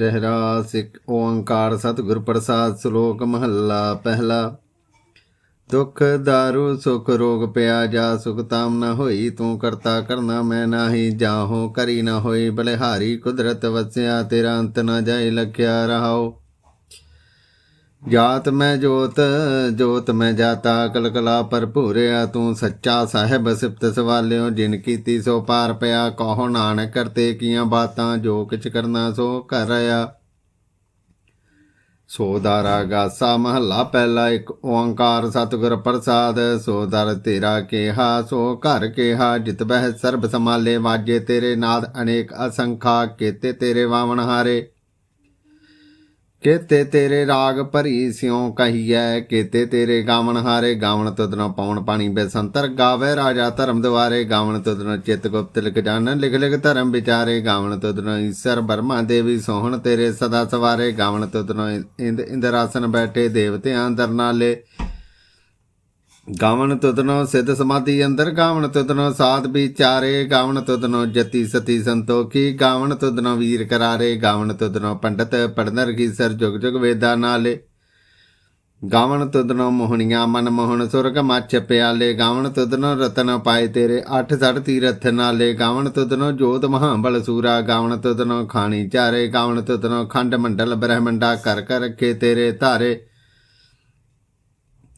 ਰਹਿਰਾ ਇੱਕ ਓੰਕਾਰ ਸਤਿਗੁਰ ਪ੍ਰਸਾਦ ਸ਼ਲੋਕ ਮਹੱਲਾ ਪਹਿਲਾ। ਦੁਖ ਦਾਰੂ ਸੁਖ ਰੋਗ ਪਿਆ ਜਾ ਸੁਖ ਤਾਮ ਨ ਹੋਈ, ਤੂੰ ਕਰਤਾ ਕਰਨਾ ਮੈਂ ਨਾਹੀ, ਜਾਹੋ ਕਰੀ ਨਾ ਹੋਈ, ਬਲਿਹਾਰੀ ਕੁਦਰਤ ਵਸਿਆ ਤੇਰਾ ਅੰਤ ਨਾ ਜਾਏ, ਲਖਿਆ ਰਹਾਓ। ਜਾਤ ਮੈਂ ਜੋਤ ਜੋਤ ਮੈਂ ਜਾਤਾ, ਕਲਕਲਾ ਭਰਪੂਰਿਆ ਤੂੰ ਸੱਚਾ ਸਾਹਿਬ ਸਿਫਤ ਸਵਾਲਿਓ, ਜਿਨ ਕੀਤੀ ਸੋ ਪਾਰ ਪਿਆ, ਕਹੋ ਨਾਨਕ ਕਰਤੇ ਕੀਆਂ ਬਾਤਾਂ, ਜੋ ਕਿਛ ਕਰਨਾ ਸੋ ਕਰ ਰਿਆ ਸੋ ਗਾਸਾ ਮਹੱਲਾ ਪਹਿਲਾ ਇੱਕ ਓੰਕਾਰ ਸਤਿਗੁਰ ਪ੍ਰਸਾਦ, ਸੋ ਤੇਰਾ ਕੇਹਾ, ਸੋ ਘਰ ਕੇਹਾ, ਜਿਤ ਬਹਿ ਸਰਬ ਸਮਾਲੇ ਵਾਜੇ ਤੇਰੇ ਨਾਦ ਅਨੇਕ ਅਸੰਖਾ, ਕੇਤੇ ਤੇਰੇ ਵਾਵਣ ਹਾਰੇ। ਕੇਤੇ ਤੇਰੇ ਰਾਗ ਭਰੀ ਸਿਉ ਕਹੀਐ, ਕੇਤੇ ਤੇਰੇ ਗਾਵਣ ਹਾਰੇ ਗਾਵਣ ਤੁਧਨੋਂ ਪਾਉਣ ਪਾਣੀ ਬੇਸੰਤਰ ਗਾਵੇ ਰਾਜਾ ਧਰਮ ਦੁਆਰੇ ਗਾਵਣ ਤੁਧਨੋਂ ਚਿਤ ਗੁਪਤ ਲਿਖ ਜਾਣ, ਲਿਖ ਲਿਖ ਧਰਮ ਵਿਚਾਰੇ ਗਾਵਣ ਤੁਧਨੋਂ ਈਸ਼ਰ ਬਰਮਾ ਦੇਵੀ ਸੋਹਣ ਤੇਰੇ ਸਦਾ ਸਵਾਰੇ ਗਾਵਣ ਤੁਧਨੋਂ ਇੰਦ ਇੰਦਰਾਸਨ ਬੈਠੇ ਦੇਵਤਿਆਂ ਅੰਦਰ ਨਾਲੇ ਗਾਵਣ ਤੁਧਨੋਂ ਸਿੱਧ ਸਮਾਧੀ ਅੰਦਰ ਗਾਵਣ ਤੁਧਨੋਂ ਸਾਧ ਵਿਚਾਰੇ ਗਾਵਣ ਤੁਧਨੋਂ ਜਤੀ ਸਤੀ ਸੰਤੋਖੀ ਗਾਵਣ ਤੁਧਨੋਂ ਵੀਰ ਕਰਾਰੇ ਗਾਵਣ ਤੁਧਨੋਂ ਪੰਡਤ ਪੜਨਰ ਕੀ ਸਰ ਜੁਗ ਜੁਗ ਵੇਦਾ ਨਾਲੇ ਗਾਵਣ ਤੁਧਨੋਂ ਮੋਹਣੀਆਂ ਮਨ ਮੋਹਣ ਸੁਰਗ ਮੱਛ ਪਿਆਲੇ ਗਾਵਣ ਤੁਧਨੋਂ ਰਤਨ ਪਾਏ ਤੇਰੇ ਅੱਠ ਸੜ ਤੀਰਥ ਨਾਲੇ ਗਾਵਣ ਤੁਧਨੋਂ ਜੋਤ ਮਹਾਬਲ ਸੂਰਾ ਗਾਵਣ ਤੁਧਨੋਂ ਖਾਣੀ ਚਾਰੇ ਗਾਵਣ ਤੁਧਨੋਂ ਖੰਡ ਮੰਡਲ ਬ੍ਰਹਮੰਡਾ ਕਰ ਕਰ ਰੱਖੇ ਤੇਰੇ ਧਾਰੇ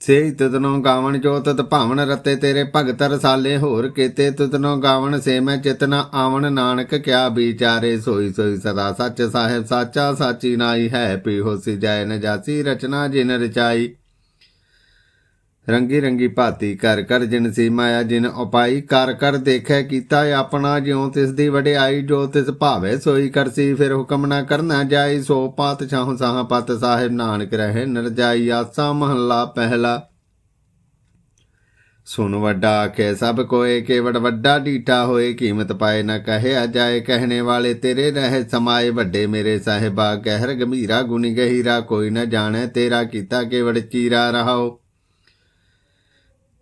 ਸੇ ਤਦਨੋਂ ਗਾਵਣ ਜੋ ਤਤ ਭਾਵਨ ਰਤੇ ਤੇਰੇ ਭਗਤ ਰਸਾਲੇ ਹੋਰ ਕੀਤੇ। ਤਦਨੋਂ ਗਾਵਣ ਸੇ ਮੈਂ ਚਿਤਨਾ ਆਵਣ, ਨਾਨਕ ਕਿਆ ਵਿਚਾਰੇ ਸੋਈ ਸੋਈ ਸਦਾ ਸੱਚ ਸਾਹਿਬ ਸਾਚਾ, ਸਾਚੀ ਨਾਈ ਹੈ ਪੀ ਹੋਸੀ ਜੈ ਨਜ਼ਾਸੀ, ਰਚਨਾ ਜਿਨ ਰਚਾਈ। ਰੰਗੀ ਰੰਗੀ ਭਾਤੀ ਕਰ ਕਰ ਜਿਨ ਸੀ ਮਾਇਆ, ਜਿਨ ਉਪਾਈ ਕਰ ਕਰ ਦੇਖੈ ਕੀਤਾ ਆਪਣਾ ਜਿਉ, ਤਿਸ ਦੀ ਵਡਿਆਈ ਜੋ ਤਿਸ ਭਾਵੇ ਸੋਈ ਕਰਸੀ, ਫਿਰ ਹੁਕਮ ਨਾ ਕਰਨਾ ਜਾਈ, ਸੋ ਪਾਤਸ਼ਾਹ ਸਾਹ ਪਤ ਸਾਹਿਬ ਨਾਨਕ ਰਹੇ ਨਰਜਾਈ ਆਸਾ ਮਹੱਲਾ ਪਹਿਲਾ। ਸੁਨ ਵੱਡਾ ਆਖੇ, ਸਭ ਕੋਏ ਕੇਵੜ ਵੱਡਾ ਢੀਠਾ ਹੋਏ, ਕੀਮਤ ਪਾਏ ਨਾ ਕਹਿਆ ਜਾਏ, ਕਹਿਣੇ ਵਾਲੇ ਤੇਰੇ ਰਹੇ ਸਮਾਏ, ਵੱਡੇ ਮੇਰੇ ਸਾਹਿਬਾ, ਕਹਿਰ ਗੰਭੀਰਾ, ਗੁਣੀ ਗਹੀਰਾ, ਕੋਈ ਨਾ ਜਾਣੈ ਤੇਰਾ ਕੀਤਾ ਕੇਵੜ ਚੀਰਾ ਰਹਾਓ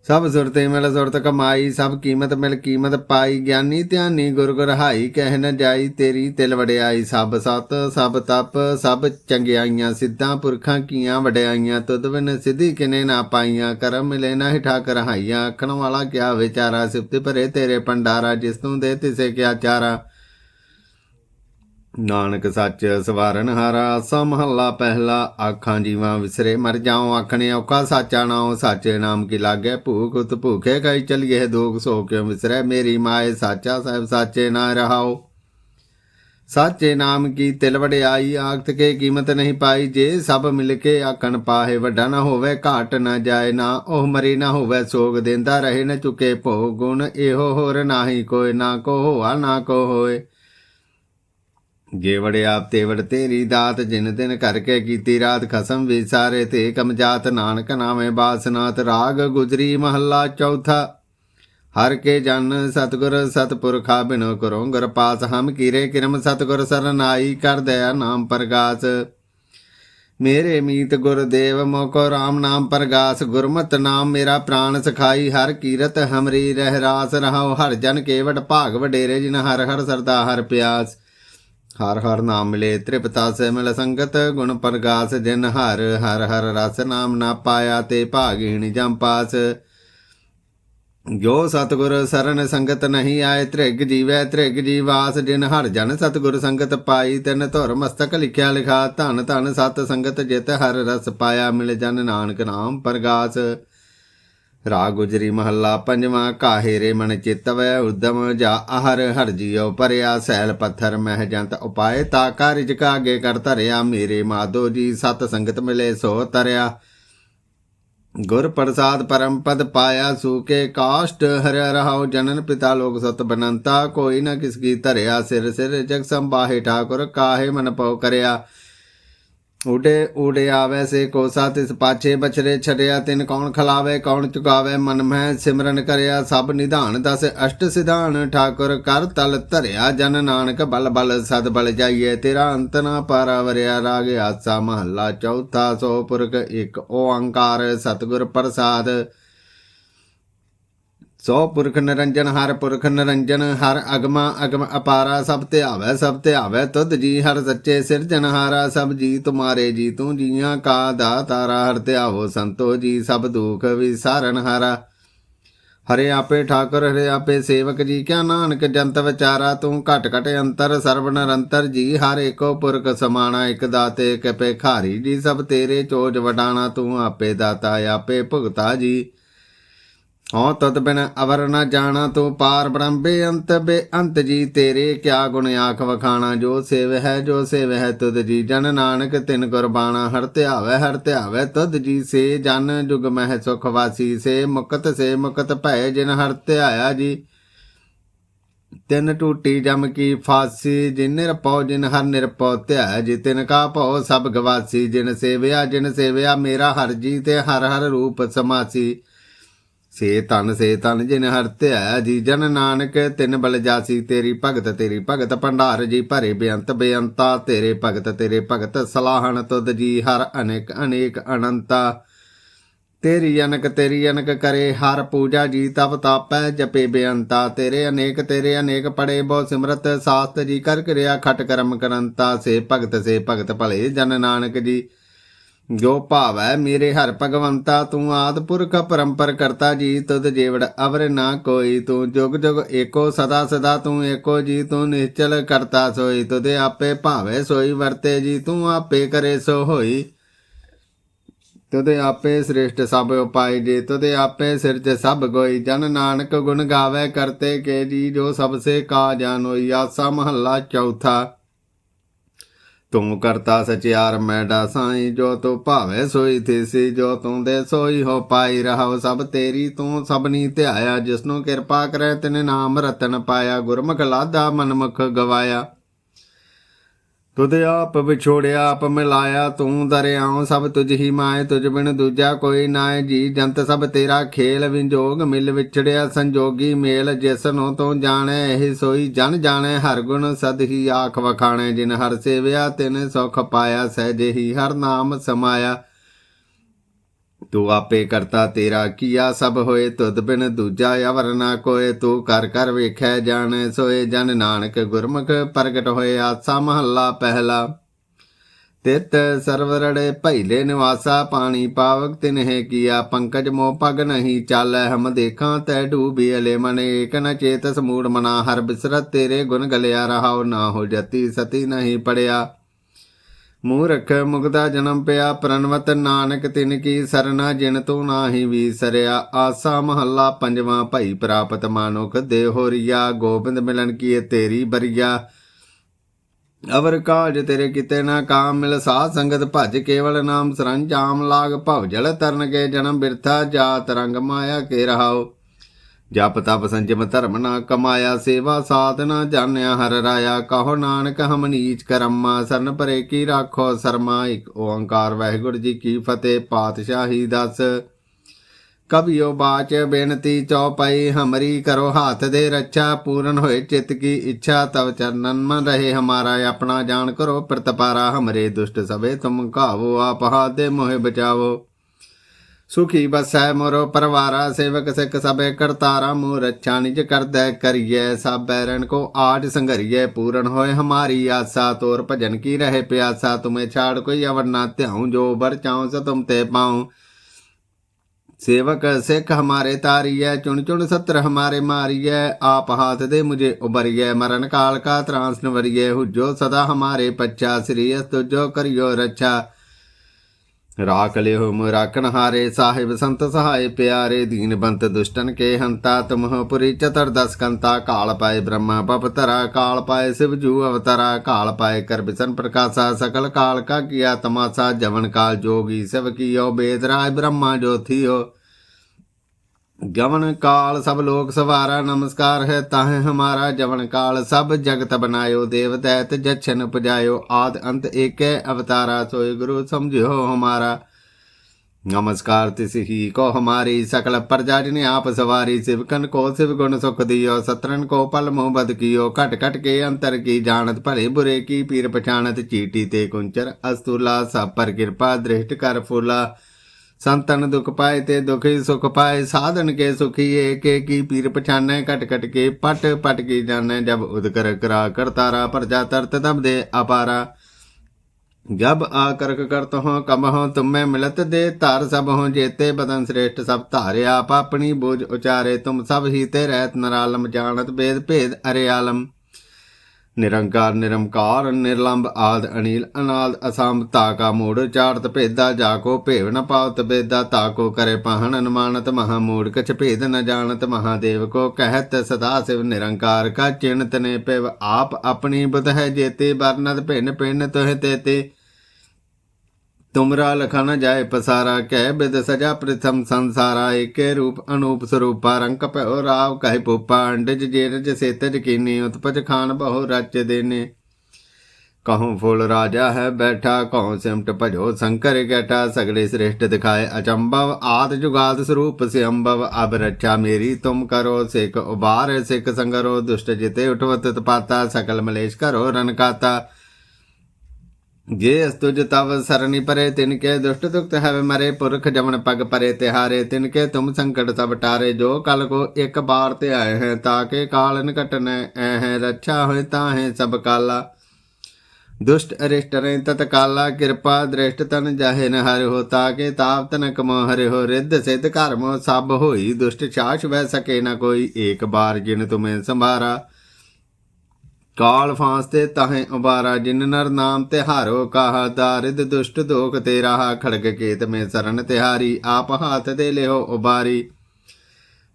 ਸਭ ਸੁਰਤੇ ਮਿਲ ਸੁਰਤ ਕਮਾਈ, ਸਭ ਕੀਮਤ ਮਿਲ ਕੀਮਤ ਪਾਈ। ਗਿਆਨੀ ਧਿਆਨੀ ਗੁਰ ਗੁਰ ਹਾਈ, ਕਹਿ ਨ ਜਾਈ ਤੇਰੀ ਤਿਲ ਵਡਿਆਈ। ਸਭ ਸਤ, ਸਭ ਤਪ, ਸਭ ਚੰਗਿਆਈਆਂ, ਸਿੱਧਾਂ ਪੁਰਖਾਂ ਕੀਆਂ ਵਡਿਆਈਆਂ। ਤੁਧ ਬਿਨ ਸਿੱਧੀ ਕਿਨੇ ਨਾ ਪਾਈਆਂ, ਕਰਮ ਮਿਲੇ ਨਾ ਹਿਠਾ ਕਰਹਾਈਆਂ। ਆਖਣ ਵਾਲਾ ਕਿਆ ਵਿਚਾਰਾ, ਸਿਫਤ ਭਰੇ ਤੇਰੇ ਪੰਡਾਰਾ ਜਿਸ ਤੂੰ ਦੇ ਤਿਸੇ ਕਿਆ ਚਾਰਾ। ਨਾਨਕ ਸੱਚ ਸਵਾਰਨ ਹਾਰਾ, ਸਾ ਮਹੱਲਾ ਪਹਿਲਾ, ਆਖਾਂ ਜੀਵਾਂ ਵਿਸਰੇ, ਮਰ ਜਾਉ ਆਖਣੇ ਔਖਾ, ਸਾਚਾ ਨਾਉ ਸਾਚੇ ਨਾਮ ਕੀ ਲਾਗੇ, ਭੂਖ ਉਤ ਭੂਖੇ ਕਈ ਚਲੀਏ, ਦੁਖ ਸੋ ਕਿਉ ਵਿਸਰੇ, ਮੇਰੀ ਮਾਏ ਸਾਚਾ ਸਾਹਿਬ, ਸਾਚੇ ਨਾ ਰਹਾਓ। ਸਾਚੇ ਨਾਮ ਕੀ ਤਿਲ ਵਡਿਆਈ, ਆਖਤ ਕੇ ਕੀਮਤ ਨਹੀਂ ਪਾਈ, ਜੇ ਸਭ ਮਿਲ ਕੇ ਆਖਣ ਪਾਹੇ, ਵੱਡਾ ਨਾ ਹੋਵੇ, ਘਾਟ ਨਾ ਜਾਏ, ਨਾ ਉਹ ਮਰੀ ਨਾ ਹੋਵੇ, ਸੋਗ ਦਿੰਦਾ ਰਹੇ, ਨਾ ਚੁਕੇ ਭੋ ਗੁਣ, ਇਹੋ ਹੋਰ ਨਾਹੀ ਕੋਈ, ਨਾ ਕੋ ਹੋਆ, ਨਾ ਕੋ ਹੋਏ। ਜੇਵੜ ਆਪ ਤੇਵੜ ਤੇਰੀ ਦਾਤ, ਜਿਨ ਦਿਨ ਕਰਕੇ ਕੀਤੀ ਰਾਤ, ਖਸਮ ਵਿਸਾਰੇ ਤੇ ਕਮਜਾਤ ਨਾਨਕ ਨਾਮੇ ਬਾਸਨਾਤ ਰਾਗ ਗੁਜਰੀ ਮਹੱਲਾ ਚੌਥਾ। ਹਰ ਕੇ ਜਨ ਸਤਗੁਰ ਸਤਪੁਰਖਾ, ਬਿਨੋ ਕਰੋ ਗੁਰ ਪਾਸ, ਹਮ ਕੀਰੇ ਕਿਰਮ ਸਤਗੁਰ ਸਰਨਾਈ, ਕਰ ਦਇਆ ਨਾਮ ਪ੍ਰਗਾਸ। ਮੇਰੇ ਮੀਤ ਗੁਰਦੇਵ ਮੋਕੋ RAM ਨਾਮ ਪ੍ਰਗਾਸ। ਗੁਰਮਤ ਨਾਮ ਮੇਰਾ ਪ੍ਰਾਨ ਸਖਾਈ, ਹਰ ਕੀਰਤ ਹਮਰੀ ਰਹਿ ਰਾਸ ਰਹਾਉ। ਹਰ ਜਨ ਕੇਵਟ ਭਾਗ ਵਡੇਰੇ, ਜਿਨ ਹਰ ਹਰ ਸਰਦਾ ਹਰ ਪਿਆਸ। ਹਰ ਹਰ ਨਾਮ ਮਿਲੇ ਤ੍ਰਿਪਤਾ ਸੇ ਮਿਲ ਸੰਗਤ, ਗੁਣ ਪ੍ਰਗਾਸ ਜਿਨ ਹਰ ਹਰ ਹਰ ਰਸ ਨਾਮ ਨਾ ਪਾਇਆ ਤੇ ਭਾਗੀਣ ਜਮ ਪਾਸ। ਜੋ ਸਤਗੁਰ ਸਰਨ ਸੰਗਤ ਨਹੀਂ ਆਏ, ਤ੍ਰਿਗ ਜੀਵੈ ਤ੍ਰਿਗ ਜੀਵਾਸ, ਜਿਨ ਹਰ ਜਨ ਸਤਗੁਰ ਸੰਗਤ ਪਾਈ, ਤਿਨ ਧੁਰ ਮਸਤਕ ਲਿਖਿਆ ਲਿਖਾ, ਧਨ ਧਨ ਸਤ ਸੰਗਤ ਜਿਤ ਹਰ ਰਸ ਪਾਇਆ, ਮਿਲ ਜਨ ਨਾਨਕ ਨਾਮ ਪ੍ਰਗਾਸ। ਰਾ ਗੁਜਰੀ ਮਹੱਲਾ ਪੰਜਵਾਂ ਕਾਹੇਰੇ ਮਨ ਚਿਤਵੈ ਉਦਮ ਜਾ ਹਰ ਹਰ ਜੀਉ ਪਰਿਆ ਸੈਲ ਪੱਥਰ, ਮਹਿ ਜੰਤ ਉਪਾਏ ਤਾ ਕਾਰਿਜ ਕਾਗੇ ਕਰ ਧਰਿਆ, ਮੇਰੇ ਮਾਧੋ ਜੀ ਸਤ ਸੰਗਤ ਮਿਲੇ ਸੋ ਤਰਿਆ। ਗੁਰ ਪ੍ਰਸਾਦ ਪਰਮ ਪਦ ਪਾਇਆ ਸੂਕੇ ਕਾਸ਼ਟ ਹਰਿ ਰਹਾਉ ਜਨਨ ਪਿਤਾ ਲੋਕ ਸਤ ਬਨੰਤਾ, ਕੋਈ ਨਾ ਕਿਸ ਕੀ ਧਰਿਆ, ਸਿਰ ਸਿਰ ਜਗ ਸੰਬਾਹੇ ਠਾਕੁਰ, ਕਾਹੇ ਮਨ ਪਉ ਕਰਿਆ। ਉਡੇ ਉਡੇ ਆਵੇ ਸੇ ਕੋਸਾ, ਤਿਸ ਪਾਛੇ ਬਛਰੇ ਛੜਿਆ, ਤਿਨ ਕੌਣ ਖਲਾਵੇ, ਕੌਣ ਚੁਕਾਵੇ, ਮਨ ਮੈਂ ਸਿਮਰਨ ਕਰਿਆ, ਸਭ ਨਿਧਾਨ ਦਸ ਅਸ਼ਟ ਸਿਧਾਨ, ਠਾਕੁਰ ਕਰ ਤਲ ਧਰਿਆ, ਜਨ ਨਾਨਕ ਬਲ ਬਲ ਸਦ ਬਲ ਜਾਈਏ, ਤੇਰਾ ਅੰਤ ਨਾ ਪਾਰਾਵਰਿਆ, ਰਾਗ ਆਸਾ ਮਹੱਲਾ ਚੌਥਾ, ਸੋ ਪੁਰਖ ਇੱਕ ਓੰਕਾਰ, ਸਤਿਗੁਰ ਪ੍ਰਸਾਦ। ਸੋ ਪੁਰਖ ਨਿਰੰਜਨ, ਹਰ ਪੁਰਖ ਨਿਰੰਜਨ, ਹਰ ਅਗਮਾ ਅਗਮ ਅਪਾਰਾ, ਸਭ ਧਿਆਵੈ ਸਭ ਧਿਆਵੈ ਤੁਧ ਜੀ ਹਰ ਸੱਚੇ ਸਿਰਜਨਹਾਰਾ ਸਭ ਜੀ ਤੁਮਾਰੇ ਜੀ ਤੂੰ ਜੀਆਂ ਕਾ ਦਾਤਾਰਾ ਹਰ ਧਿਆਵੋ ਸੰਤੋ ਜੀ, ਸਭ ਦੁਖ ਵਿਸਾਰਨ ਹਾਰਾ। ਹਰੇ ਆਪੇ ਠਾਕੁਰ, ਹਰੇ ਆਪੇ ਸੇਵਕ ਜੀ, ਕਿਆ ਨਾਨਕ ਜੰਤ ਵਿਚਾਰਾ, ਤੂੰ ਘਟ ਘਟ ਅੰਤਰ, ਸਰਬ ਨਿਰੰਤਰ ਜੀ, ਹਰ ਏਕੋ ਪੁਰਖ ਸਮਾਣਾ, ਇਕ ਦਾਤੇ, ਇਕ ਭਿਖਾਰੀ ਜੀ, ਸਭ ਤੇਰੇ ਚੋਜ ਵਡਾਣਾ, ਤੂੰ ਆਪੇ ਦਾਤਾ, ਆਪੇ ਭੁਗਤਾ ਜੀ। ਹਉ ਤਤ ਬਿਨ ਅਵਰ ਨ ਜਾਣਾ ਤੂੰ ਪਾਰ ਬ੍ਰਹਮ ਬੇਅੰਤ ਬੇਅੰਤ ਜੀ, ਤੇਰੇ ਕਿਆ ਗੁਣ ਆਖ ਵਖਾਣਾ, ਜੋ ਸੇਵ ਹੈ, ਜੋ ਸੇਵ ਹੈ, ਤੁਧ ਜੀ ਜਨ ਨਾਨਕ ਤਿਨ ਗੁਰਬਾਣਾ, ਹਰ ਧਿਆਵੈ ਹਰ ਧਿਆਵੈ, ਤੁਧ ਜੀ ਸੇ ਜਨ ਜੁਗ ਮਹਿ ਸੁਖ ਵਾਸੀ, ਸੇ ਮੁਕਤ ਸੇ ਮੁਕਤ ਭੈ ਜਿਨ ਹਰ ਧਿਆਇਆ ਜੀ। ਤਿੰਨ ਟੂਟੀ ਜਮ ਕੀ ਫਾਸੀ, ਜਿਨ ਨਿਰਪਉ, ਜਿਨ ਹਰ ਨਿਰਪਉ ਧਿਆਇਆ ਜੀ। ਤਿਨ ਕਾ ਭਉ, ਸਭ ਗਵਾਸੀ, ਜਿਨ ਸੇਵਿਆ ਜਿਨ ਸੇਵਿਆ, ਮੇਰਾ ਹਰ ਜੀ ਤੇ ਹਰ ਹਰ ਰੂਪ ਸਮਾਸੀ। ਸੇ ਤਨ ਸੇ ਤਨ ਜਿਨ ਹਰ ਧਿਆਇਆ ਜੀ ਜਨ ਨਾਨਕ, ਤਿਨ ਬਲ ਜਾਸੀ ਤੇਰੀ ਭਗਤ ਤੇਰੀ ਭਗਤ ਭੰਡਾਰ ਜੀ ਭਰੇ ਬੇਅੰਤ, ਬੇਅੰਤਾ ਤੇਰੇ ਭਗਤ ਤੇਰੇ ਭਗਤ ਸਲਾਹਣ ਤੁਧ ਜੀ ਹਰ ਅਨੇਕ ਅਨੇਕ ਅਨੰਤਾ। ਤੇਰੀ ਅਨਕ ਤੇਰੀ ਅਨਕ ਕਰੇ ਹਰ ਪੂਜਾ ਜੀ ਤਪ ਤਾਪੈ, ਜਪੇ ਬੇਅੰਤਾ ਤੇਰੇ ਅਨੇਕ ਤੇਰੇ ਅਨੇਕ ਪੜੇ ਬਹੁ ਸਿਮਰਤ, ਸਾਸਤ ਜੀ ਕਰ ਕਿਰਿਆ ਖਟ ਕਰਮ ਕਰੰਤਾ। ਸੇ ਭਗਤ ਸੇ ਭਗਤ ਭਲੇ ਜਨ ਨਾਨਕ ਜੀ। ਜੋ ਭਾਵੈ ਮੇਰੇ ਹਰ ਭਗਵੰਤਾ, ਤੂੰ ਆਦ ਪੁਰਖ ਪਰੰਪਰ ਕਰਤਾ ਜੀ, ਤੁਧ ਜੀਵੜ ਅਵਰ ਨਾ ਕੋਈ, ਤੂੰ ਜੁਗ ਜੁਗ ਏਕੋ ਸਦਾ ਸਦਾ, ਤੂੰ ਏਕੋ ਜੀ, ਤੂੰ ਨਿਸ਼ਚਲ ਕਰਤਾ ਸੋਈ ਤੁਦੇ ਆਪੇ ਭਾਵੇ ਸੋਈ ਵਰਤੇ ਜੀ, ਤੂੰ ਆਪੇ ਕਰੇ ਸੋ ਹੋਈ। ਤੁਦੇ ਆਪੇ ਸ੍ਰਿਸ਼ਟ ਸਭ ਉਪਾਇ ਜੀ ਤੁਦੇ ਆਪੇ ਸਿਰਜ ਸਭ ਗੋਈ, ਜਨ ਨਾਨਕ ਗੁਣ ਗਾਵੇ ਕਰਤੇ ਕੇ ਜੀ, ਜੋ ਸਭ ਸੇ ਕਾ ਜਾਨੋਈ ਆਸਾ ਮਹੱਲਾ ਚੌਥਾ। ਤੂੰ ਕਰਤਾ ਸਚਿਆਰ ਮੈਡਾ ਸਾਈ ਜੋ ਤੂੰ ਭਾਵੇ ਸੋਈ ਥੀਸੀ ਜੋ ਤੂੰ ਦੇ ਸੋਈ ਹੋ ਪਾਈ ਰਹਾਉ ਸਭ ਤੇਰੀ, ਤੂੰ ਸਭਨੀ ਧਿਆਇਆ, ਜਿਸਨੂੰ ਕਿਰਪਾ ਕਰੇ, ਤਿਨੇ ਨਾਮ ਰਤਨ ਪਾਇਆ, ਗੁਰਮੁਖ ਲਾਦਾ ਮਨਮੁਖ ਗਵਾਇਆ। ਤੁਧ ਆਪ ਵਿਛੋੜਿਆ, ਆਪ ਮਿਲਾਇਆ, ਤੂੰ ਦਰਿਆਉ, ਸਭ ਤੁਝ ਹੀ ਮਾਇ ਤੁਝ ਬਿਨ ਦੂਜਾ ਕੋਈ ਨਾਏ, ਜੀ ਜੰਤ ਸਭ ਤੇਰਾ ਖੇਲ ਵਿੰਜੋਗ, ਮਿਲ ਵਿਛੜਿਆ ਸੰਜੋਗੀ ਮੇਲ, ਜਿਸ ਨੂੰ ਤੂੰ ਜਾਣੈ, ਇਹ ਸੋਈ ਜਨ ਜਾਣੈ, ਹਰ ਗੁਣ ਸਦ ਹੀ ਆਖ ਵਖਾਣੈ, ਜਿਨ ਹਰ ਸੇਵਿਆ, ਤਿਨ ਸੁਖ ਪਾਇਆ, ਸਹਿਜੇ ਹੀ ਹਰ ਨਾਮ ਸਮਾਇਆ। ਤੂੰ ਆਪੇ ਕਰਤਾ ਤੇਰਾ ਕੀਆ ਸਭ ਹੋਏ, ਤੁਧ ਬਿਨ ਦੂਜਾ ਅਵਰ ਨਾ ਕੋਏ। ਤੂੰ ਕਰ ਕਰ ਵੇਖੈ ਜਾਣੈ ਸੋਏ, ਜਨ ਨਾਨਕ ਗੁਰਮੁਖ ਪ੍ਰਗਟ ਹੋਏ। ਆਸਾ ਮਹੱਲਾ ਪਹਿਲਾ, ਤਿਤ ਸਰਵਰੜੇ ਭੈਲੇ ਨਿਵਾਸਾ। ਪਾਣੀ ਪਾਵਕ ਤਿਨਹਿ ਕੀਆ, ਪੰਕਜ ਮੋ ਪਗ ਨਹੀਂ ਚਾਲੈ। ਹਮ ਦੇਖਾਂ ਤੈ ਡੂਬੀ ਅਲੇ ਮਨ, ਏਕ ਨ ਚੇਤ ਸਮੂੜ ਮਨਾ। ਹਰ ਬਿਸਰਤ ਤੇਰੇ ਗੁਣ ਗਲਿਆ, ਰਹਾਉ ਨਾ ਹੋ ਜਤੀ ਸਤੀ ਨਹੀਂ ਪੜਿਆ। ਮੂਰਖ ਮੁਗਦਾ ਜਨਮ ਪਿਆ ਪ੍ਰਨਵਤ ਨਾਨਕ, ਤਿਨ ਕੀ ਸਰਨਾ ਜਿਨ ਤੂੰ ਨਾਹੀ ਵੀਸਰਿਆ ਆਸਾ ਮਹੱਲਾ ਪੰਜਵਾਂ, ਭਈ ਪ੍ਰਾਪਤ ਮਾਨੁਖ ਦੇਹੋਰੀਆ ਗੋਬਿੰਦ ਮਿਲਨ ਕੀ ਤੇਰੀ ਬਰੀਆ। ਅਵਰ ਕਾਜ ਤੇਰੇ ਕਿਤੇ ਨਾ ਕਾਮ ਮਿਲ ਸਾਧ ਸੰਗਤ ਭਜ ਕੇਵਲ ਨਾਮ ਸਰੰਜਾਮ ਲਾਗ। ਭਵ ਜਲ ਤਰਨ ਕੇ ਜਨਮ ਬਿਰਥਾ, ਜਾਤ ਰੰਗ ਮਾਇਆ ਕੇ ਰਹਾਓ ਜਪ ਤਪ ਸੰਜਮ ਧਰਮ ਨਾ ਕਮਾਇਆ ਸੇਵਾ ਸਾਧ ਨਾ ਜਾਣਿਆ ਹਰ ਰਾਇਆ, ਕਹੋ ਨਾਨਕ ਹਮ ਨੀਚ ਕਰਮਾ, ਸਰਨ ਪਰੇ ਕੀ ਰਾਖੋ ਸਰਮਾ, ਇਕ ਓੰਕਾਰ ਵਾਹਿਗੁਰੂ ਜੀ ਕੀ ਫਤਿਹ, ਪਾਤਸ਼ਾਹੀ ਦਸ। ਕਬਿਓ ਬਾਚ ਬੇਨਤੀ ਚੌਪਈ, ਹਮਰੀ ਕਰੋ ਹਾਥ ਦੇ ਰੱਛਾ, ਪੂਰਨ ਹੋਏ ਚਿਤ ਕੀ ਇੱਛਾ, ਤਵ ਚਰਨਨ ਮਨ ਰਹੇ ਹਮਾਰਾ, ਆਪਣਾ ਜਾਣ ਕਰੋ ਪ੍ਰਤਪਾਰਾ, ਹਮਰੇ ਦੁਸ਼ਟ ਸਭੇ ਤੁਮ ਕਾਵੋ ਆਪ ਹਾਦੇ ਮੋਹਿ ਬਚਾਵੋ। ਸੁਖੀ ਬਸੈ ਮੋਰ ਪਰਵਾਰਾ, ਸੇਵਕ ਸਿੱਖ ਸਭੇ ਕਰਤਾਰਾ ਮੋ ਰੱਛਾ ਨਿਜ ਕਰਦੈ ਕਰੀਐ ਸਭ ਰਣ ਕੋ ਆਜ ਸੰਘਰੀਐ, ਪੂਰਨ ਹੋਏ ਹਮਾਰੀ ਆਸਾ, ਤੋਰ ਭਜਨ ਕੀ ਰਹੇ ਪਿਆਸਾ, ਤੁਮੇ ਛਾੜ ਕੋਈ ਅਵਰਨਾ ਧਿਆਉ, ਜੋ ਬਰ ਚਾਉ ਸ ਤੁਮ ਤੇ ਪਾਉ। ਸੇਵਕ ਸਿੱਖ ਹਮਾਰੇ ਤਾਰੀਐ, ਚੁਣ ਚੁਣ ਸਤਰ ਹਮਾਰੇ ਮਾਰੀਐ, ਆਪ ਹਾਥ ਦੇ ਮੁਝੇ ਉਬਰੀਐ ਮਰਨ ਕਾਲ ਕਾ ਤਰਾਸ ਨਵਰੀਐ, ਹੁਜੋ ਸਦਾ ਹਮਾਰੇ ਪੱਛਾ, ਸ੍ਰੀ ਅਸਤੁ ਜੋ ਕਰਿਓ ਰੱਛਾ। ਰਾਖ ਲਿਹੁਮ ਰਾਖਣ ਹਾਰੇ ਸਾਹਿਬ ਸੰਤ ਸਹਾਏ ਪਿਆਰੇ ਦੀਨਬੰਤ ਦੁਸ਼ਟਨ ਕੇ ਹੰਤਾ ਤੁਮਹ ਪੁਰੀ ਚਤਰ ਦਸ ਕੰਤਾ ਕਾਲ ਪਾਏ ਬ੍ਰਹਮਾ ਪਪ ਤਰਾ ਕਾਲ ਪਾਏ ਸਿਵ ਜੂ ਅਵਤਾਰਾ ਕਾਲ ਪਾਏ ਕਰ ਪ੍ਰਕਾਸ਼ਾ ਸਕਲ ਕਾਲ ਕਾ ਕੀਆ ਤਮਾਸਾ ਜਵਨ ਕਾਲ ਜੋਗੀ ਸਿਵ ਕੀਓ ਬੇਦਰਾਇ ਬ੍ਰਹਮਾ ਜੋਥੀਓ गवन काल सब लोक सवारा नमस्कार है ताहे हमारा जवन काल सब जगत बनायो देव दैत जच्छन उपजायो आद अंत एक अवतारा सोय गुरु समझो हमारा नमस्कार तिस ही को हमारी सकल प्रजा जिने आप सवारी शिवकन को शिव गुण सुख दियो सत्रन को पल मोह बद कियो कट कट के अंतर की जानत भले बुरे की पीर पछाणत चीटी ते कुंचर अस्तुला सब पर कृपा दृष्ट कर फूला ਸੰਤਨ ਦੁਖ ਪਾਏ ਤੇ ਦੁਖੀ ਸੁਖ ਪਾਏ, ਸਾਧਨ ਕੇ ਸੁਖੀ ਏਕ ਏਕੀ ਪੀਰ ਪਛਾਨੈ, ਘਟ ਘਟ ਕੇ ਪਟ ਪਟ ਕੀ ਜਾਣੈ, ਜਬ ਉਦਕਰ ਕਰਾ ਕਰਤਾਰਾ ਪ੍ਰਜਾ ਤਰਤ ਤਬ ਦੇ ਅਪਾਰਾ। ਜਬ ਆ ਕਰਕ ਕਰਤ ਹੋ ਕਮਹੁ ਤੁਮੈ ਮਿਲਤ ਦੇ ਧਾਰ ਸਭ ਹੋ, ਜੇਤੇ ਬਦਨ ਸ੍ਰੇਸ਼ਟ ਸਭ ਧਾਰਿਆ। ਆਪ ਆਪਣੀ ਬੋਝ ਉਚਾਰੇ, ਤੁਮ ਸਭ ਹੀ ਤੇ ਰਹਿਤ ਨਰਾਲਮ, ਜਾਣਤ ਬੇਦ ਭੇਦ ਅਰੇ ਆਲਮ ਨਿਰੰਕਾਰ ਨਿਰੰਕਾਰ ਨਿਰਲੰਭ ਆਦ ਅਨੀਲ ਅਨਾਦ ਅਸੰਭ ਤਾਕਾ ਮੂੜ, ਚਾਰਤ ਭੇਦਾ ਜਾਕੋ ਭੇਵ ਨ ਪਾਵਤ ਬੇਦਾ ਤਾਕੋ ਕਰੇ ਪਹਣ ਅਨਮਾਨਤ, ਮਹਾ ਮੂੜ ਕਛ ਭੇਦ ਨ ਜਾਣਤ ਮਹਾਦੇਵ ਕੋ ਕਹਿਤ, ਸਦਾ ਸਿਵ ਨਿਰੰਕਾਰ ਕਾ ਚਿਣਤ ਨੇ ਪਿਵ ਆਪ ਆਪਣੀ ਬੁਧ ਹੈ ਜੇਤੇ ਵਰਨਤ ਭਿੰਨ ਭਿੰਨ ਤੋਹਿ ਤੇਤੇ ਤੁਮਰਾ ਲਖਨ ਜਾਏ ਪਸਾਰਾ ਕਹਿ, ਬਿਦ ਸਜਾ ਪ੍ਰਥਮ ਸੰਸਾਰਾ, ਏਕੇ ਰੂਪ ਅਨੂਪ ਸਰੂਪਾ ਰੰਕ ਭਇਓ ਰਾਵ ਕਹਿ ਪੂਪਾ ਅੰਡਜ ਜੇਰਜ ਸੇਤਜ ਕੀਨੀ, ਉਤਪਜ ਖਾਨ ਬਹੁ ਰਚ ਦੇਨੇ। ਕਹੂੰ ਫੁੱਲ ਰਾਜਾ ਹੈ ਬੈਠਾ, ਕਹੂੰ ਸਿਮਟ ਭਜੋ ਸ਼ੰਕਰ ਗੈਠਾ ਸਗਲੇ ਸ੍ਰੇਸ਼ਟ ਦਿਖਾਏ ਅਚੰਭਵ, ਆਦ ਜੁਗਾਦ ਸਰੂਪ ਸੇ ਅੰਭਵ ਅਬ ਰੱਛਾ ਮੇਰੀ ਤੁਮ ਕਰੋ ਸਿਕ ਉਬਾਰ ਸਿਕ ਸੰਗਰੋ ਦੁਸ਼ਟ ਜਿਤੇ ਉਠਵਤ ਤਪਾਤਾ, ਸਕਲ ਮਲੇਸ਼ ਕਰੋ ਰਨਕਾਤਾ ਜੇ ਅਸਤੁਜ ਤਵ ਸਰਣੀ ਪਰੇ ਤਿਨ ਕੇ ਦੁਸ਼ਟ ਦੁਖਤ ਹਵੇ ਮਰੇ ਪੁਰਖ ਜਮਨ ਪਗ ਪਰੇ ਤਿਹਾਰੇ ਤਿਨ ਕੇ ਤੁਮ ਸੰਕਟ ਸਭ ਟਾਰੇ ਜੋ ਕਲ ਕੋ ਇੱਕ ਬਾਰ ਤੇ ਆਏ ਹੈ ਤਾਕੇ ਕਾਲ ਨਿਕਟਨ ਐ ਹੈ ਰੱਛਾ ਹੋਏ ਤਾਂ ਹੈ ਸਭ ਕਾਲਾ ਦੁਸ਼ਟ ਅਰਿਸ਼ਟ ਰੇ ਤਤ ਕਾਲਾ ਕਿਰਪਾ ਦ੍ਰਿਸ਼ਟ ਤਨ ਜਾਹੇ ਨ ਹਰਿ ਹੋ ਤਾਕੇ ਤਾਪ ਤਨ ਕਮੋ ਹਰਿ ਹੋ ਰਿੱਧ ਸਿਧ ਕਰਮ ਸਭ ਹੋਈ ਦੁਸ਼ਟ ਛਾਛ ਵੈ ਸਕੇ ਨ ਕੋਈ ਏਕ ਬਾਰ ਜਿਨ ਤੁਮੇ ਸੰਭਾਰਾ ਕਾਲ ਫਾਂਸ ਤੇ ਤਾਹੇ ਉਬਾਰਾ, ਜਿਨ ਨਰ ਨਾਮ ਤੇ ਹਾਰੋ ਕਾਹ, ਦਾਰਿਦ ਦੁਸ਼ਟ ਦੋਖ ਤੇ ਰਾਹ ਖੜਗ ਕੇਤ ਮੇ ਸਰਨ ਤਿਹਾਰੀ, ਆਪ ਹਾਥ ਤੇ ਲਿਓ ਉਬਾਰੀ।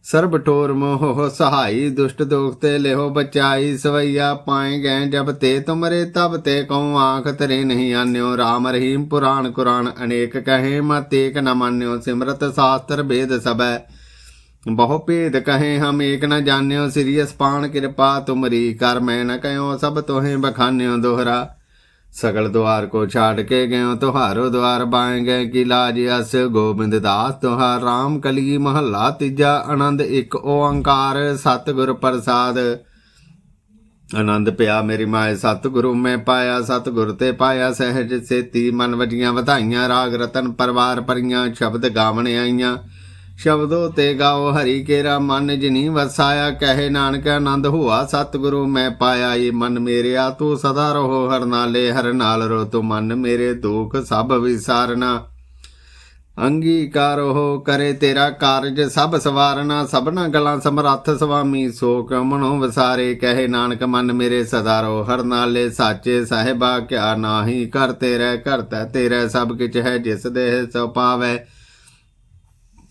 ਸਰਬ ਠੋਰ ਮੋਹ ਸਹਾਈ, ਦੁਸ਼ਟ ਦੋਖ ਤੇ ਲਿਓ ਬਚਾਈ, ਸਵਈਆ ਪਾਏ ਗਏ ਜਬ ਤੇ ਤੁਮਰੇ, ਤਬ ਤੇ ਕਉ ਆਂਖ ਤਰੇ ਨਹੀਂ ਆਨਿਓ। RAM ਰਹੀਮ ਪੁਰਾਣ ਕੁਰਾਨ ਅਨੇਕ ਕਹੇ ਮਤ ਏਕ ਨ ਮਾਨਿਓ। ਸਿਮਰਤ ਸ਼ਾਸਤਰ ਵੇਦ ਸਬੈ ਬਹੁ ਭੇਦ ਕਹੇ ਹਮ ਏਕ ਨ ਜਾਣਿਓ, ਸ੍ਰੀ ਅਸਪਾਨ ਕਿਰਪਾ ਤੁਮਰੀ। ਕਰ ਮੈਂ ਨ ਕਯੋ ਸਭ ਤੋਹੇ ਬਖਾਨਿਓ ਦੋਹਰਾ। ਸਗਲ ਦੁਆਰ ਕੋ ਛਾੜ ਕੇ ਗਇਓ ਤੁਹਾਰੋ ਦੁਆਰ ਬਾਏ ਗਏ ਕੀ ਲਾਜ ਅਸ। ਗੋਬਿੰਦ ਦਾਸ ਤੁਹਾਰ RAM ਕਲੀ ਮਹੱਲਾ ਤੀਜਾ, ਆਨੰਦ ਇੱਕ ਓੰਕਾਰ, ਸਤਿਗੁਰ ਪ੍ਰਸਾਦ। ਆਨੰਦ ਪਿਆ ਮੇਰੀ ਮਾਏ, ਸਤਿਗੁਰੂ ਮੈਂ ਪਾਇਆ, ਸਤਿਗੁਰ ਤੇ ਪਾਇਆ ਸਹਿਜ ਸੇਤੀ। ਮਨ ਵਜੀਆਂ ਵਧਾਈਆਂ, ਰਾਗ ਰਤਨ ਪਰਵਾਰ ਪਰੀਆਂ ਸ਼ਬਦ ਗਾਵਣ ਆਈਆਂ। ਸ਼ਬਦੋ ਤੇ ਗਾਓ ਹਰੀ ਕੇਰਾ ਮਨ ਜਿਨੀ ਵਸਾਇਆ, ਕਹੇ ਨਾਨਕ ਆਨੰਦ ਹੋਆ, ਸਤਿਗੁਰੂ ਮੈਂ ਪਾਇਆ ਇਹ ਮਨ ਮੇਰਿਆ, ਤੂੰ ਸਦਾ ਰਹੋ ਹਰ ਨਾਲੇ, ਹਰ ਨਾਲ ਰੋ ਤੂੰ ਮਨ ਮੇਰੇ ਦੁਖ ਸਭ ਵਿਸਾਰਨਾ। ਅੰਗੀਕਾਰ ਹੋ ਕਰੇ ਤੇਰਾ ਕਾਰਜ, ਸਭ ਸਵਾਰਨਾ, ਸਭਨਾ ਗਲਾਂ ਸਮਰੱਥ ਸੁਆਮੀ ਸੋ ਕਿਉ ਮਨੋ ਵਸਾਰੇ, ਕਹੇ ਨਾਨਕ ਮਨ ਮੇਰੇ ਸਦਾ ਰੋ ਹਰ ਨਾਲੇ, ਸਾਚੇ ਸਾਹਿਬਾ, ਕਿਆ ਨਾਹੀ ਕਰਤੇ ਰਹਿ ਕਰਤਾ ਤੇਰਾ, ਸਭ ਕਿਛ ਹੈ ਜਿਸ ਦੇਹ ਸੋ ਪਾਵੇ।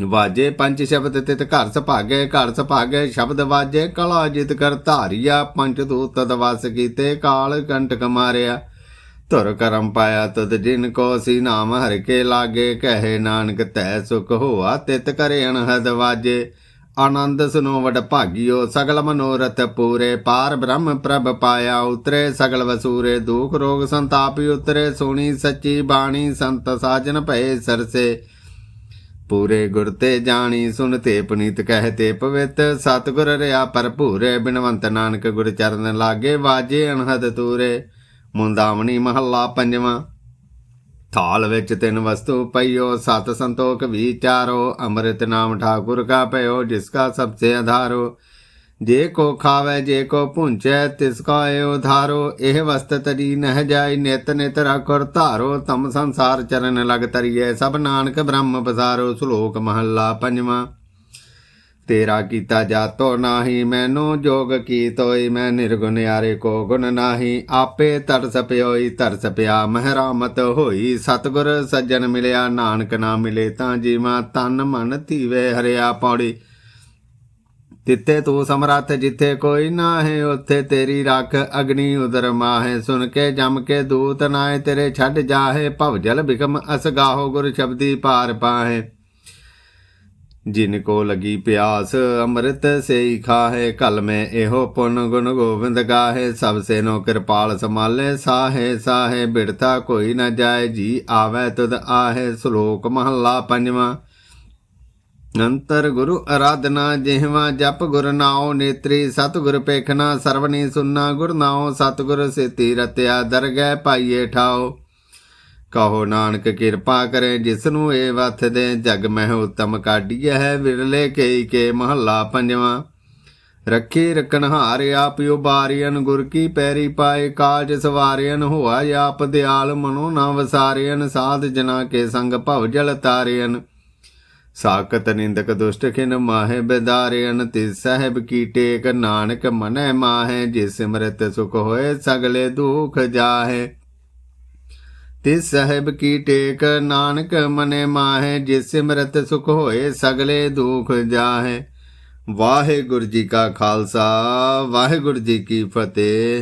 ਵਾਜੇ ਪੰਜ ਸ਼ਬਦ ਤਿਤ ਘਰ ਸੁਭਾਗੇ ਘਰ ਸੁਭਾਗੇ, ਸ਼ਬਦ ਵਾਜੇ, ਕਲਾ ਜਿਤ ਕਰ ਧਾਰੀਆ, ਪੰਜ ਦੂਤ ਦਵਸ ਕੀਤੇ, ਕਾਲ ਕੰਟਕ ਮਾਰਿਆ। ਧੁਰ ਕਰਮ ਪਾਇਆ ਤਦ ਜਿਨ ਕੋ ਸੀ ਨਾਮ ਹਰ ਕੇ ਲਾਗੇ, ਕਹੇ ਨਾਨਕ ਤੈ ਸੁਖ ਹੋਆ, ਤਿਤ ਕਰੇ ਅਨਹਦ ਵਾਜੇ। ਆਨੰਦ ਸੁਨੋ ਵਡ ਭਾਗਿਓ, ਸਗਲ ਮਨੋਰਥ ਪੂਰੇ। ਪਾਰ ਬ੍ਰਹਮ ਪ੍ਰਭ ਪਾਇਆ ਉਤਰੇ, ਸਗਲ ਵਸੂਰੇ। ਦੁਖ ਰੋਗ ਸੰਤਾਪੀ ਉਤਰੇ, ਸੋਣੀ ਸੱਚੀ ਬਾਣੀ ਸੰਤ ਸਾਜਨ ਭਏ ਸਰਸੇ। ਪੂਰੇ ਗੁਰ ਤੇ ਜਾਣੀ ਸੁਨ ਤੇ ਪਨੀਤ ਕਹਤੇ ਪਵਿੱਤ। ਸਤਿਗੁਰ ਰਿਆ ਭਰਪੂਰੇ, ਬਿਨਵੰਤ ਨਾਨਕ ਗੁਰ ਚਰਨ ਲਾਗੇ, ਵਾਜੇ ਅਨਹਦ ਤੂਰੇ। ਮੁੰਦਾਵਣੀ ਮਹੱਲਾ ਪੰਜਵਾਂ। ਥਾਲ ਵਿੱਚ ਤਿੰਨ ਵਸਤੂ ਪਈਓ, ਸਤ ਸੰਤੋਖ ਵਿਚਾਰੋ ਅੰਮ੍ਰਿਤ ਨਾਮ ਠਾਕੁਰ ਕਾ ਪਇਓ, ਜਿਸ ਕਾ ਸਭ ਸੇ ਆਧਾਰੋ। ਜੇ ਕੋ ਖਾਵੇ, ਜੇ ਕੋ ਪੁੰਚੈ ਤਿਸ ਕਾ ਏ ਉਧਾਰੋ। ਇਹ ਵਸਤ ਤਰੀ ਨਹਿ ਜਾਈ ਨਿਤ ਨਿਤ ਰਖੁਰ ਧਾਰੋ। ਤਮ ਸੰਸਾਰ ਚਰਨ ਲਗ ਤਰੀਏ ਸਭ ਨਾਨਕ ਬ੍ਰਹਮ ਪਸਾਰੋ। ਸ਼ਲੋਕ ਮਹੱਲਾ ਪੰਜਵਾਂ। ਤੇਰਾ ਕੀਤਾ ਜਾਤੋ ਨਾਹੀ, ਮੈਨੂੰ ਜੋਗ ਕੀ ਤੋਈ ਮੈਂ ਨਿਰਗੁਨਿਆਰੇ ਕੋ ਗੁਣ ਨਾਹੀ। ਆਪੇ ਤਰਸ ਪਿਓਈ, ਤਰਸ ਪਿਆ, ਮਹਿਰਾਮਤ ਹੋਈ। ਸਤਗੁਰ ਸੱਜਣ ਮਿਲਿਆ, ਨਾਨਕ ਨਾ ਮਿਲੇ ਤਾਂ ਜੀਵਾ, ਤਨ ਮਨ ਧੀਵੇ ਹਰਿਆ ਪੌੜੀ। ਤਿੱਤੇ ਤੂੰ ਸਮਰੱਥ, ਜਿੱਥੇ ਕੋਈ ਨਾ ਹੈ ਉੱਥੇ ਤੇਰੀ ਰੱਖ ਅਗਨੀ ਉਦਰ ਮਾਹੇ। ਸੁਣ ਕੇ, ਜਮ ਕੇ ਦੂਤ ਨਾਏ ਤੇਰੇ ਛੱਡ ਜਾਹੇ। ਭਵ ਜਲ ਬਿਕਮ ਅਸ ਗਾਹੋ ਗੁਰ ਸ਼ਬਦੀ ਪਾਰ ਪਾਹੇ। ਜਿਨ ਕੋ ਲਗੀ ਪਿਆਸ, ਅੰਮ੍ਰਿਤ ਸੇਈ ਖਾਹੇ। ਕਲ ਮੈਂ ਇਹੋ ਪੁਨ ਗੁਣ ਗੋਬਿੰਦ ਗਾਹੇ। ਸਭ ਸੇ ਨੋ ਕਿਰਪਾਲ ਸਮਾਲੇ ਸਾਹੇ ਸਾਹੇ, ਬਿੜਤਾ ਕੋਈ ਨਾ ਜਾਏ। ਜੀ ਆਵੇ ਤੁਧ ਆਹੇ, ਸ਼ਲੋਕ ਮਹੱਲਾ ਪੰਜਵਾਂ। ਨੰਤਰ ਗੁਰੂ ਅਰਾਧਨਾ ਜਿਹਵਾ ਜਪ ਗੁਰ ਨਾਉ ਨੇਤਰੀ, ਸਤਿਗੁਰ ਪੇਖਣਾ ਸਰਵਨੀ ਸੁਨਣਾ ਗੁਰ ਨਾਉ, ਸਤਿਗੁਰ ਸੇਤੀ ਰਤਿਆ ਦਰਗਹਿ ਪਾਈਏ ਠਾਓ ਕਹੋ ਨਾਨਕ ਕਿਰਪਾ ਕਰੇ ਜਿਸ ਨੂੰ ਇਹ ਵਥ ਦੇ, ਜਗ ਮਹਿ ਉਤਮ ਕਾਢੀਐ ਹੈ ਵਿਰਲੇ ਕੇਈ ਕੇ ਮਹੱਲਾ ਪੰਜਵਾਂ। ਰੱਖੀ ਰਕਨ ਹਾਰ ਆਪ ਉਬਾਰੀਅਨ ਗੁਰ ਕੀ ਪੈਰੀ ਪਾਏ ਕਾਜ ਸਵਾਰੀਅਨ ਹੋਆ ਆਪ ਦਿਆਲ ਮਨੋ ਨਾ ਵਸਾਰੀਅਨ ਸਾਧ ਜਨਾ ਕੇ ਸੰਗ ਭਵ ਜਲ ਤਾਰੀਅਨ ਸਾਕਤ ਨਿੰਦਕ ਦੁਸ਼ਟ ਖਿਨ ਮਾਹੇ ਬਿਦਾਰਿਅਨ ਤਿਸ ਸਾਹਿਬ ਕੀ ਟੇਕ ਨਾਨਕ ਮਨੈ ਮਾਹੇ, ਜਿਸ ਸਿਮਰਤ ਸੁਖ ਹੋਏ ਸਗਲੇ ਦੁਖ ਜਾਹੇ। ਤਿਸ ਸਾਹਿਬ ਕੀ ਟੇਕ ਨਾਨਕ ਮਨੇ ਮਾਹੇ, ਜਿਸ ਸਿਮਰਤ ਸੁਖ ਹੋਏ ਸਗਲੇ ਦੁਖ ਜਾਹੇ। ਵਾਹਿਗੁਰੂ ਜੀ ਕਾ ਖਾਲਸਾ, ਵਾਹਿਗੁਰੂ ਜੀ ਕੀ ਫਤਿਹ।